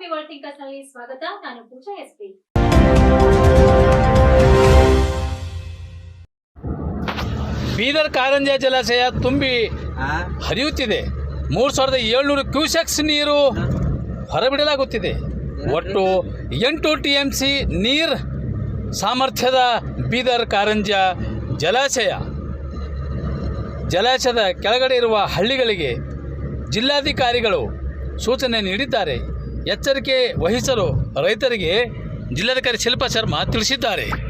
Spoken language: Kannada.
ಮಾತೃಭೂಮಿ ವರ್ಲ್ಡ್ ಥಿಂಕರ್ಸ್ನಲ್ಲಿ ಸ್ವಾಗತ. ನಾನು ಪೂಜಾ ಎಸ್ಪಿ. ಬೀದರ್ ಕಾರಂಜ ಜಲಾಶಯ ತುಂಬಿ ಹರಿಯುತ್ತಿದೆ. ಮೂರು ಸಾವಿರದ ಏಳ್ನೂರು ಕ್ಯೂಸೆಕ್ಸ್ ನೀರು ಹೊರಬಿಡಲಾಗುತ್ತಿದೆ. ಒಟ್ಟು ಎಂಟು ಟಿ ಎಂ ಸಿ ನೀರು ಸಾಮರ್ಥ್ಯದ ಬೀದರ್ ಕಾರಂಜ ಜಲಾಶಯ. ಜಲಾಶಯದ ಕೆಳಗಡೆ ಇರುವ ಹಳ್ಳಿಗಳಿಗೆ ಜಿಲ್ಲಾಧಿಕಾರಿಗಳು ಸೂಚನೆ ನೀಡಿದ್ದಾರೆ. ಎಚ್ಚರಿಕೆ ವಹಿಸಲು ರೈತರಿಗೆ ಜಿಲ್ಲಾಧಿಕಾರಿ ಶಿಲ್ಪಾ ಶರ್ಮಾ ತಿಳಿಸಿದ್ದಾರೆ.